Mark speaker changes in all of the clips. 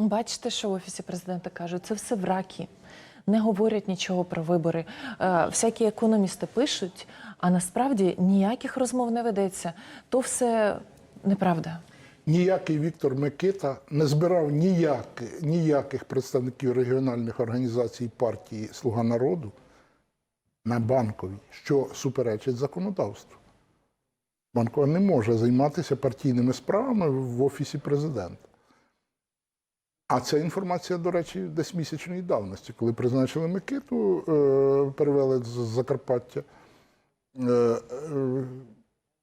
Speaker 1: Бачите, що в офісі президента кажуть, це все враки. Не говорять нічого про вибори. Е, всякі економісти пишуть, а насправді ніяких розмов не ведеться. То все неправда.
Speaker 2: Ніякий Віктор Микита не збирав ніяк, ніяких представників регіональних організацій партії Слуга народу на банковій, що суперечить законодавству. Банкова не може займатися партійними справами в офісі президента. А ця інформація, до речі, десь місячної давності, коли призначили Микиту, е, перевели з Закарпаття. е, е,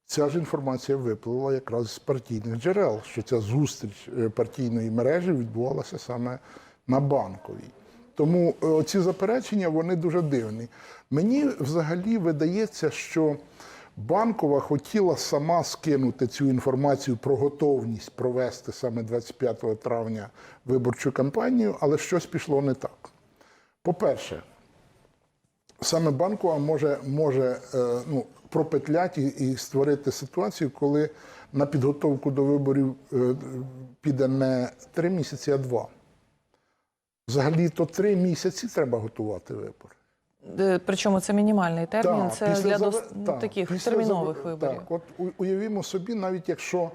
Speaker 2: Ця ж інформація виплила якраз з партійних джерел, що ця зустріч партійної мережі відбувалася саме на банковій. Тому ці заперечення вони дуже дивні. Мені взагалі видається, що банкова хотіла сама скинути цю інформацію про готовність провести саме 25 травня виборчу кампанію, але щось пішло не так. По-перше, саме банкова може, може е, ну, пропетляти і, створити ситуацію, коли на підготовку до виборів е, піде не три місяці, а два. Взагалі, то три місяці треба готувати вибори.
Speaker 1: Е, Причому це мінімальний термін,
Speaker 2: Так,
Speaker 1: це для
Speaker 2: зав-
Speaker 1: дос...
Speaker 2: так,
Speaker 1: таких термінових
Speaker 2: зав-
Speaker 1: виборів.
Speaker 2: Так, от уявімо собі, навіть якщо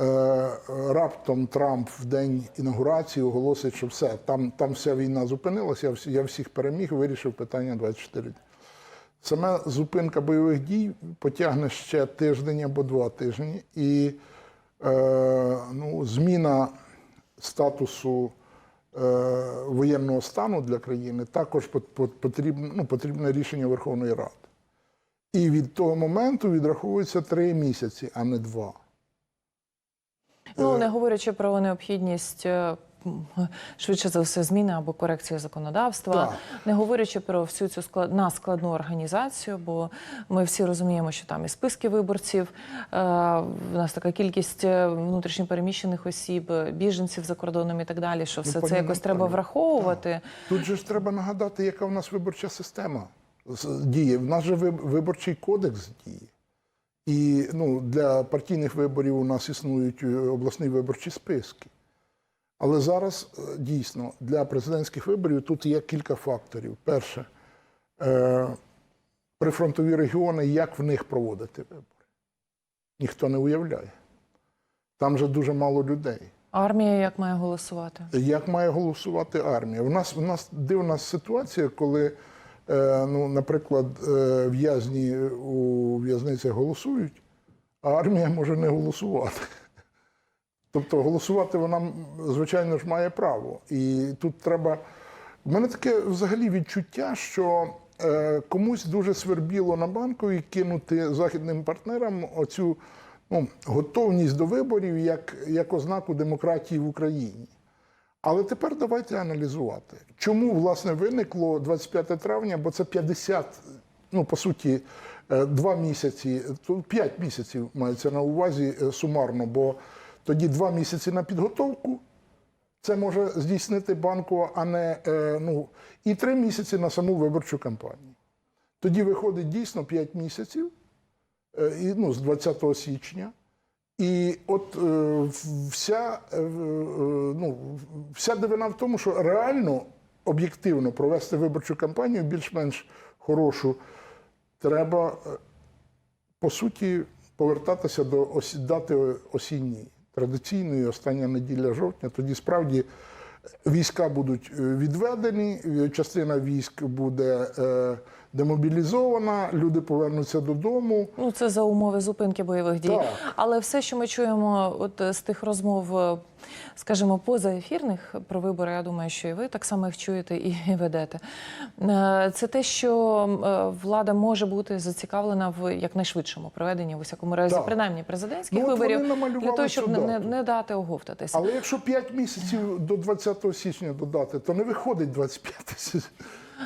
Speaker 2: е, раптом Трамп в день інаугурації оголосить, що все, там, там вся війна зупинилася, я, всі- я всіх переміг, вирішив питання 24 дні. Саме зупинка бойових дій потягне ще тиждень або два тижні, і е, ну, зміна статусу воєнного стану для країни також пот- пот- потрібно, ну, потрібне рішення Верховної Ради. І від того моменту відраховується три місяці, а не два.
Speaker 1: Ну
Speaker 2: Е.
Speaker 1: не говорячи про необхідність. Е, Швидше за все, зміни або корекції законодавства,
Speaker 2: Так.
Speaker 1: не говорячи про всю цю склад... наскладну організацію, бо ми всі розуміємо, що там і списки виборців, е, в нас така кількість е, внутрішньопереміщених осіб, біженців за кордоном і так далі, що все
Speaker 2: пані
Speaker 1: це якось треба враховувати.
Speaker 2: Тут же ж треба нагадати, яка в нас виборча система діє. В нас же виборчий кодекс діє. І ну, для партійних виборів у нас існують обласні виборчі списки. Але зараз е, дійсно для президентських виборів тут є кілька факторів. Перше, е, прифронтові регіони, як в них проводити вибори? Ніхто не уявляє. Там же дуже мало людей.
Speaker 1: Армія як має голосувати?
Speaker 2: Як має голосувати армія? У нас, у нас дивна ситуація, коли, е, ну, наприклад, е, в'язні у в'язницях голосують, а армія може не голосувати. Тобто голосувати вона, звичайно ж, має право. І тут треба. У мене таке взагалі відчуття, що е, комусь дуже свербіло на банковій кинути західним партнерам оцю ну, готовність до виборів як, як ознаку демократії в Україні. Але тепер давайте аналізувати, чому власне виникло 25 травня, бо це 50, ну по суті, е, два місяці, то 5 місяців мається на увазі е, сумарно, бо тоді два місяці на підготовку. Це може здійснити банкова, а не е, ну, і три місяці на саму виборчу кампанію. Тоді виходить дійсно 5 місяців, е, ну, з 20 січня. І от е, вся, ну, вся дивина в тому, що реально об'єктивно провести виборчу кампанію більш-менш хорошу, треба, по суті, повертатися до дати осінньої, традиційної, остання неділя жовтня. Тоді справді війська будуть е, відведені, частина військ буде е, демобілізована, люди повернуться додому.
Speaker 1: Ну, це за умови зупинки бойових дій.
Speaker 2: Так.
Speaker 1: Але все, що ми чуємо от е, з тих розмов, е, скажімо, позаефірних про вибори, я думаю, що і ви так само їх чуєте і ведете. е, Це те, що влада може бути зацікавлена в якнайшвидшому проведенні, в усякому разі,
Speaker 2: Так.
Speaker 1: принаймні президентських
Speaker 2: Ну,
Speaker 1: виборів, для того, щоб не, не, не дати оговтатися.
Speaker 2: Але якщо 5 місяців до 20 січня додати, то не виходить 25 січня.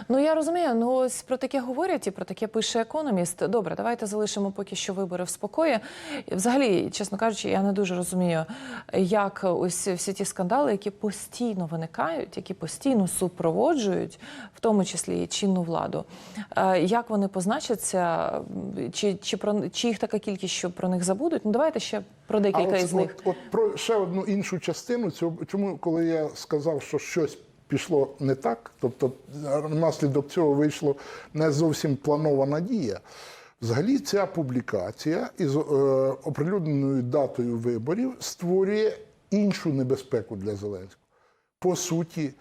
Speaker 1: Ну я розумію. Ну ось про таке говорять і про таке пише економіст. Добре, давайте залишимо поки що вибори в спокої. Взагалі, чесно кажучи, я не дуже розумію, як ось всі ті скандали, які постійно виникають, які постійно супроводжують, в тому числі і чинну владу. е, Як вони позначаться, чи, чи про чи їх така кількість, що про них забудуть? Ну давайте ще про декілька
Speaker 2: а от,
Speaker 1: із них.
Speaker 2: От, от про ще одну іншу частину цього, чому, коли я сказав, що щось пішло не так, тобто внаслідок цього вийшло не зовсім планована дія. Взагалі, ця публікація із е, оприлюдненою датою виборів створює іншу небезпеку для Зеленського. По суті,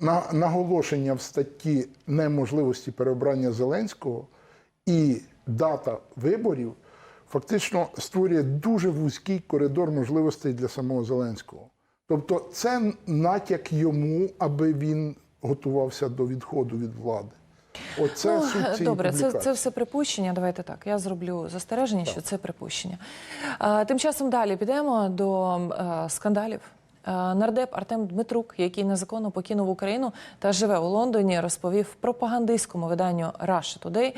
Speaker 2: на, наголошення в статті неможливості переобрання Зеленського і дата виборів фактично створює дуже вузький коридор можливостей для самого Зеленського. Тобто, це натяк йому, аби він готувався до відходу від влади. Оце суть
Speaker 1: Ну, Добре, це, це все припущення. Давайте так. Я зроблю застереження, що це припущення. А, тим часом далі підемо до а, скандалів. Е, Нардеп Артем Дмитрук, який незаконно покинув Україну та живе у Лондоні, розповів пропагандистському виданню Russia Today,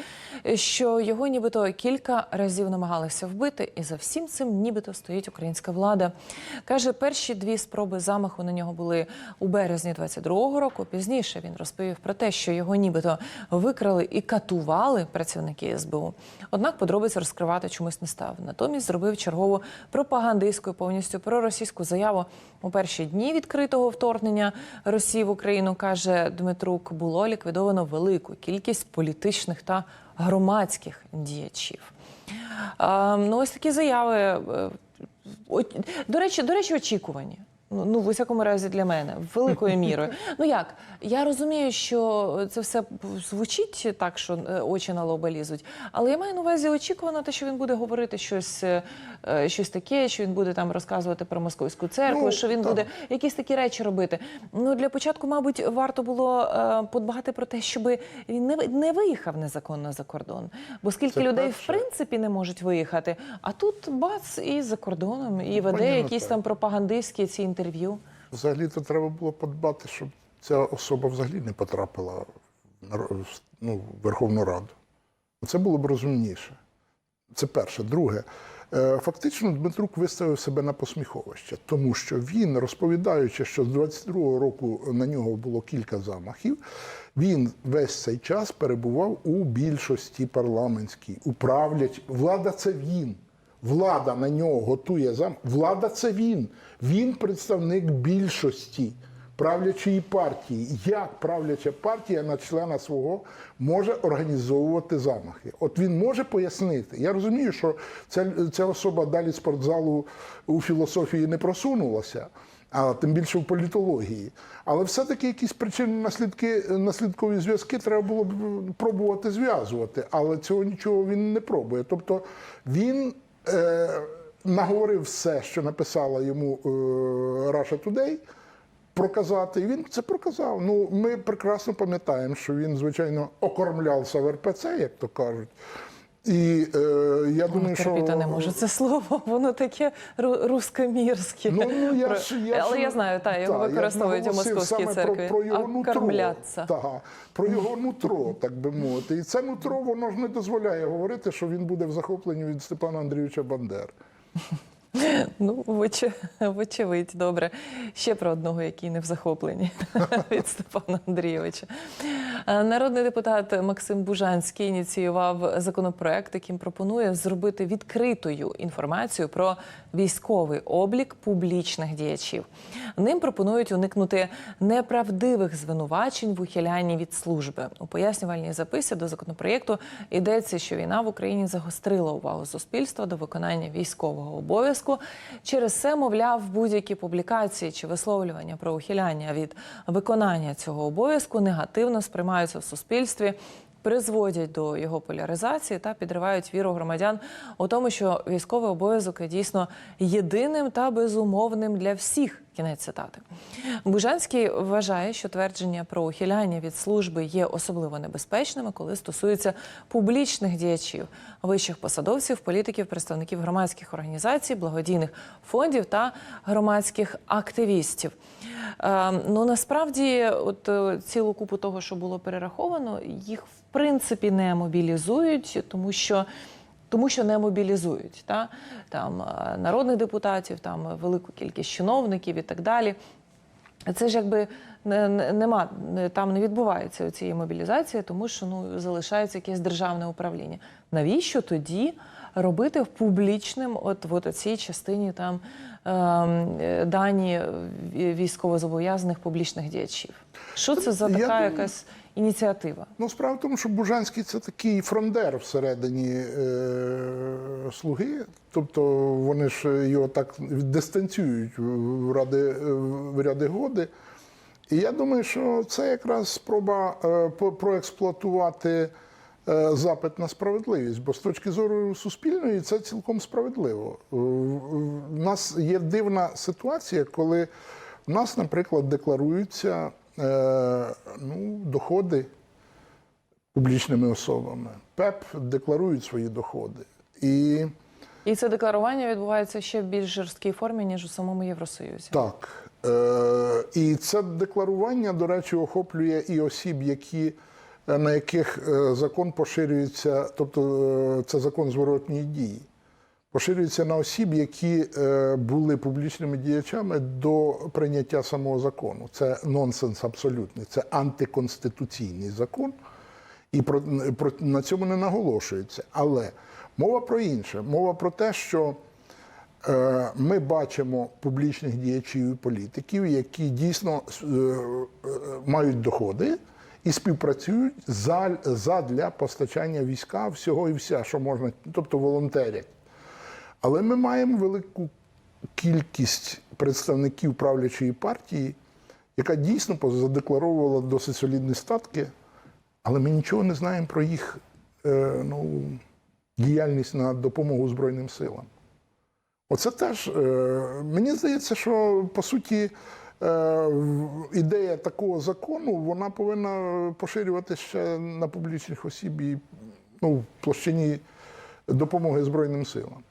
Speaker 1: що його нібито кілька разів намагалися вбити, і за всім цим нібито стоїть українська влада. Каже, перші дві спроби замаху на нього були у березні 22-го року. Пізніше він розповів про те, що його нібито викрали і катували працівники СБУ. Однак подробиць розкривати чомусь не став. Натомість зробив чергову пропагандистську повністю проросійську заяву у перші дні відкритого вторгнення Росії в Україну. каже Дмитрук, було ліквідовано велику кількість політичних та громадських діячів. Ну, ось такі заяви. е, До речі, до речі, очікувані. Ну, ну, в усякому разі для мене, великою мірою. Ну як? Я розумію, що це все звучить так, що е, очі на лоба лізуть, але я маю на увазі очікувано те, що він буде говорити щось, е, е, щось таке, що він буде там розказувати про московську церкву,
Speaker 2: Ну,
Speaker 1: що він
Speaker 2: так.
Speaker 1: буде якісь такі речі робити. Ну для початку, мабуть, варто було подбагати про те, щоб він не, не виїхав незаконно за кордон. Бо скільки
Speaker 2: Це
Speaker 1: людей
Speaker 2: перше.
Speaker 1: в принципі не можуть виїхати, а тут бац і за кордоном, і веде
Speaker 2: понятно,
Speaker 1: якісь там пропагандистські ці інтерв'ю.
Speaker 2: Взагалі-то треба було подбати, щоб ця особа взагалі не потрапила в ну, Верховну Раду. Це було б розумніше. Це перше. Друге, е, фактично Дмитрук виставив себе на посміховище, тому що він, розповідаючи, що з 22-го року на нього було кілька замахів, він весь цей час перебував у більшості парламентській, управлять. Влада це він. Влада на нього готує зам. Влада це він. Він представник більшості правлячої партії. Як правляча партія на члена свого може організовувати замахи? От він може пояснити. Я розумію, що ця, ця особа далі спортзалу у філософії не просунулася. А тим більше в політології. Але все-таки якісь причинно наслідки, наслідкові зв'язки треба було б пробувати зв'язувати. Але цього нічого він не пробує. Тобто він е, наговорив все, що написала йому е, Russia Today, проказати. І він це проказав. Ну, ми прекрасно пам'ятаємо, що він, звичайно, окормлявся в РПЦ, як то кажуть. І е, я думаю, що
Speaker 1: Терпіти не можу це слово, воно таке ру- рускомірське.
Speaker 2: Ну, ну, я
Speaker 1: Про-
Speaker 2: ж, я
Speaker 1: Але
Speaker 2: ж-
Speaker 1: я знаю, та, його
Speaker 2: та,
Speaker 1: використовують у московській церкві.
Speaker 2: Про, про його нутро, та, про його нутро, так би мовити. І це нутро воно ж не дозволяє говорити, що він буде в захопленні від Степана Андрійовича Бандери.
Speaker 1: Ну, воч- вочевидь, добре. Ще про одного, який не в захопленні від Степана Андрійовича. Народний депутат Максим Бужанський ініціював законопроект, яким пропонує зробити відкритою інформацію про військовий облік публічних діячів. Ним пропонують уникнути неправдивих звинувачень в ухилянні від служби. У пояснювальній записі до законопроєкту йдеться, що війна в Україні загострила увагу суспільства до виконання військового обов'язку. Через це, мовляв, будь-які публікації чи висловлювання про ухиляння від виконання цього обов'язку негативно сприймаються в суспільстві. Призводять до його поляризації та підривають віру громадян у тому, що військовий обов'язок є дійсно єдиним та безумовним для всіх Кінець цитати. Бужанський вважає, що твердження про ухиляння від служби є особливо небезпечними, коли стосується публічних діячів, вищих посадовців, політиків, представників громадських організацій, благодійних фондів та громадських активістів. Е, ну насправді, от е, цілу купу того, що було перераховано, їх в принципі не мобілізують, тому що. Тому що не мобілізують та? там е, народних депутатів, там велику кількість чиновників і так далі. Це ж якби не, не- нема, там не відбувається цієї мобілізації, тому що ну, залишається якесь державне управління. Навіщо тоді робити публічним, от, от цій частині там ем, е, дані військовозобов'язаних публічних діячів? Що це за така якась ініціатива?
Speaker 2: Ну, справа в тому, що Бужанський це такий фрондер всередині е, слуги. Тобто вони ж його так дистанціюють в ради, в ряди годи. І я думаю, що це якраз спроба е, проексплуатувати е, запит на справедливість, бо з точки зору суспільної це цілком справедливо. У нас є дивна ситуація, коли в нас, наприклад, декларуються ну, доходи публічними особами. ПЕП декларують свої доходи. І
Speaker 1: І це декларування відбувається ще в більш жорсткій формі, ніж у самому Євросоюзі.
Speaker 2: так. Е, і це декларування, до речі, охоплює і осіб, які, е, на яких е, закон поширюється, тобто е, це закон зворотньої дії. Поширюється на осіб, які е, були публічними діячами до прийняття самого закону. Це нонсенс абсолютний, це антиконституційний закон. І про, про на цьому не наголошується. Але мова про інше. Мова про те, що е, ми бачимо публічних діячів і політиків, які дійсно е, мають доходи і співпрацюють за, задля постачання війська всього і вся, що можна, тобто волонтерять. Але ми маємо велику кількість представників правлячої партії, яка дійсно задекларовувала досить солідні статки, але ми нічого не знаємо про їх е, ну, діяльність на допомогу Збройним силам. Оце теж, е, мені здається, що по суті е, ідея такого закону вона повинна поширюватися ще на публічних осіб і ну, в площині допомоги Збройним силам.